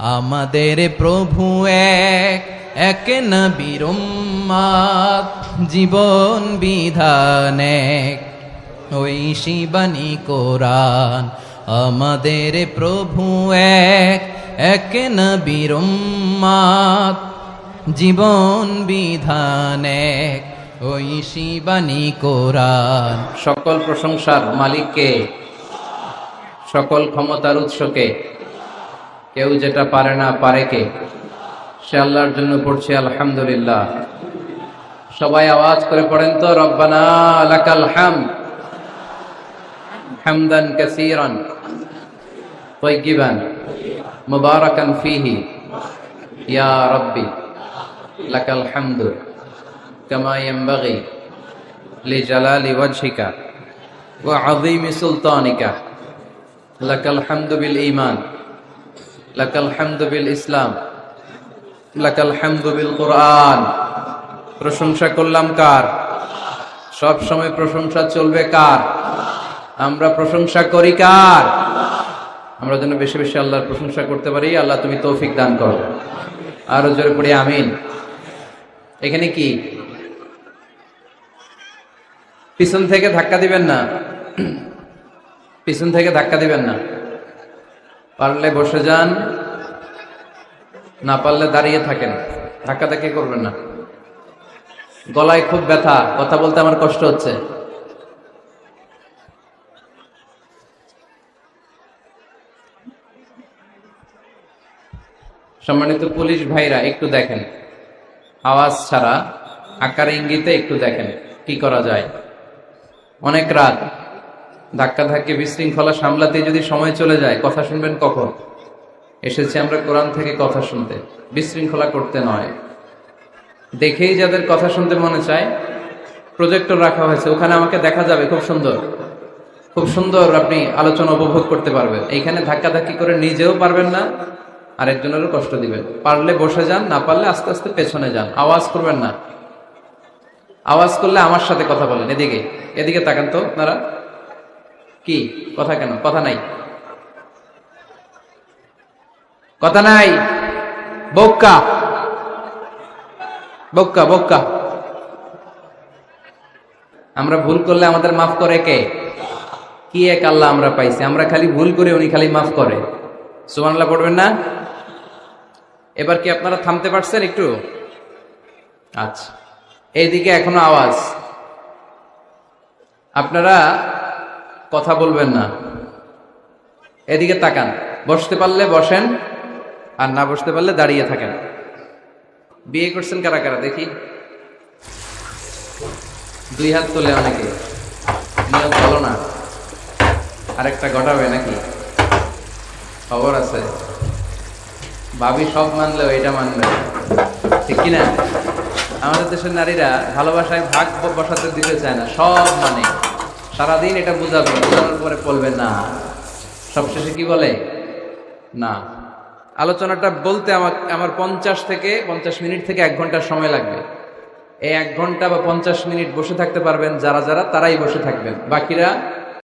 আমাদের প্রভু এক এক উম্মাদ, জীবন বিধান এক। ওই শিবানী কোরআন আমাদের প্রভু এক এক উম্মাদ, জীবন বিধান এক। ওই শিবানী কোরআন সকল প্রশংসার মালিককে সকল ক্ষমতার উৎসকে কেউ যেটা পারে না পারে কে? সে আল্লাহর জন্য পড়ছে, আলহামদুলিল্লাহ। সবাই আওয়াজ করে পড়েন তো, রব্বানা লাকাল হাম। হামদান ফিহি। ইয়া লাকাল ওয়া লাকাল বিল লাকাল ইসলাম, লাকাল কোরআন। প্রশংসা করলাম কার? সব সময় প্রশংসা চলবে কার? আমরা প্রশংসা করি কার? আমরা যেন বেশি বেশি আল্লাহর প্রশংসা করতে পারি, আল্লাহ তুমি তৌফিক দান করো। আরও জোরে পড়ি, আমিন। এখানে কি? পিছন থেকে ধাক্কা দিবেন না। পিছন থেকে ধাক্কা দিবেন না। পারলে বসে যান, না পারলে দাঁড়িয়ে থাকেন। ধাক্কা ধাক্কি করবেন না? গলায় খুব ব্যথা, কথা বলতে আমার কষ্ট হচ্ছে। সম্মানিত পুলিশ ভাইরা, একটু দেখেন। আওয়াজ ছাড়া, আকার ইঙ্গিতে একটু দেখেন, কি করা যায়। অনেক রাত। ধাক্কা ধাক্কি বিশৃঙ্খলা সামলাতে যদি সময় চলে যায়, কথা শুনবেন কখন? এসেছি আমরা কোরআন থেকে কথা শুনতে। বিশৃঙ্খলা করতে নয়। দেখেই যাদের কথা শুনতে মনে চায় প্রজেক্টর রাখা হয়েছে। ওখানে আমাকে দেখা যাবে, খুব সুন্দর। খুব সুন্দর আপনি আলোচনা উপভোগ করতে পারবেন। এইখানে ধাক্কা ধাক্কি করে নিজেও পারবেন না, আরেকজনেরও কষ্ট দিবেন। পারলে বসে যান, না পারলে আস্তে আস্তে পেছনে যান। আওয়াজ করবেন না। আওয়াজ করলে আমার সাথে কথা বলেন, এদিকে। এদিকে তাকান তো, আপনারা। কি? কথা কেন? কথা নাই। কথা নাই। বক্কা বক্কা বক্কা আমরা ভুল করলে আমাদের মাফ করে কে? কি এক আল্লাহ আমরা পাইছি? আমরা খালি ভুল করে উনি খালি মাফ করে। সুবহানাল্লাহ, পড়বেন না? এবার কি আপনারা থামতে পারছেন একটু? আচ্ছা। এইদিকে এখনও আওয়াজ। আপনারা কথা বলবেন না। এদিকে তাকান। বসতে পারলে বসেন, আর না বসতে পারলে দাঁড়িয়ে থাকেন। বিয়ে করছেন কারা কারা? দেখি। দুই হাত তোলে অনেকে। ভালো না। আরেকটা ঘটাবে নাকি? খবর আছে। ভাবি সব মানলেও এটা মানবে ঠিক কিনা? আমাদের দেশের নারীরা ভালোবাসায় ভাগ বসাতে দিতে চায় না, সব মানে। সারাদিন এটা বুঝাবে বোঝানোর পরে বলবে না। সবশেষে কি বলে? না। আলোচনাটা বলতে আমার আমার পঞ্চাশ থেকে, পঞ্চাশ মিনিট থেকে এক ঘণ্টার সময় লাগবে। এই এক ঘণ্টা বা পঞ্চাশ মিনিট বসে থাকতে পারবেন, যারা যারা, তারাই বসে থাকবেন। বাকিরা